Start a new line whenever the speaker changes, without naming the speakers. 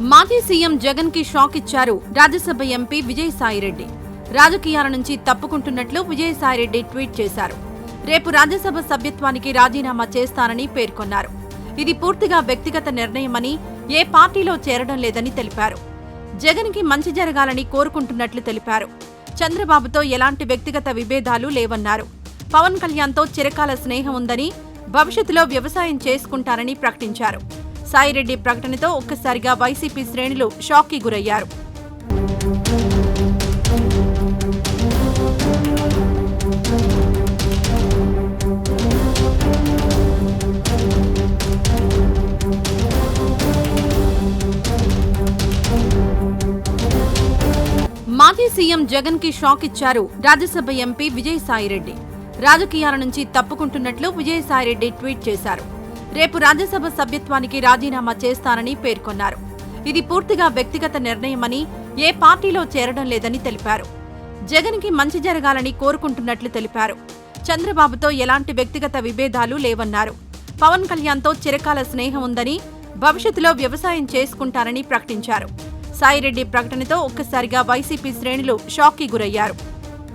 మాజీ సీఎం జగన్కి షాక్ ఇచ్చారు రాజ్యసభ ఎంపీ విజయసాయిరెడ్డి రాజకీయాల నుంచి తప్పుకుంటున్నట్లు విజయసాయిరెడ్డి ట్వీట్ చేశారు. రేపు రాజ్యసభ సభ్యత్వానికి రాజీనామా చేస్తానని పేర్కొన్నారు. ఇది పూర్తిగా వ్యక్తిగత నిర్ణయమని ఏ పార్టీలో చేరడం లేదని తెలిపారు. జగన్కి మంచి జరగాలని కోరుకుంటున్నట్లు తెలిపారు. చంద్రబాబుతో ఎలాంటి వ్యక్తిగత విభేదాలు లేవన్నారు. పవన్ కళ్యాణ్తో చిరకాల స్నేహం ఉందని భవిష్యత్తులో వ్యవసాయం చేసుకుంటారని ప్రకటించారు. సాయిరెడ్డి ప్రకటనతో ఒక్కసారిగా వైసీపీ శ్రేణులు షాక్కి గురయ్యారు. మాజీ సీఎం జగన్కి షాక్ ఇచ్చారు రాజ్యసభ ఎంపీ విజయసాయిరెడ్డి. రాజకీయాల నుంచి తప్పుకుంటున్నట్లు విజయసాయిరెడ్డి ట్వీట్ చేశారు. రేపు రాజ్యసభ సభ్యత్వానికి రాజీనామా చేస్తానని పేర్కొన్నారు. ఇది పూర్తిగా వ్యక్తిగత నిర్ణయమని ఏ పార్టీలో చేరడం లేదని తెలిపారు. జగన్కి మంచి జరగాలని కోరుకుంటున్నట్లు తెలిపారు. చంద్రబాబుతో ఎలాంటి వ్యక్తిగత విభేదాలు లేవన్నారు. పవన్ కళ్యాణ్తో చిరకాల స్నేహం ఉందని భవిష్యత్తులో వ్యవసాయం చేసుకుంటారని ప్రకటించారు. సాయిరెడ్డి ప్రకటనతో ఒక్కసారిగా వైసీపీ శ్రేణులు షాక్కి గురయ్యారు.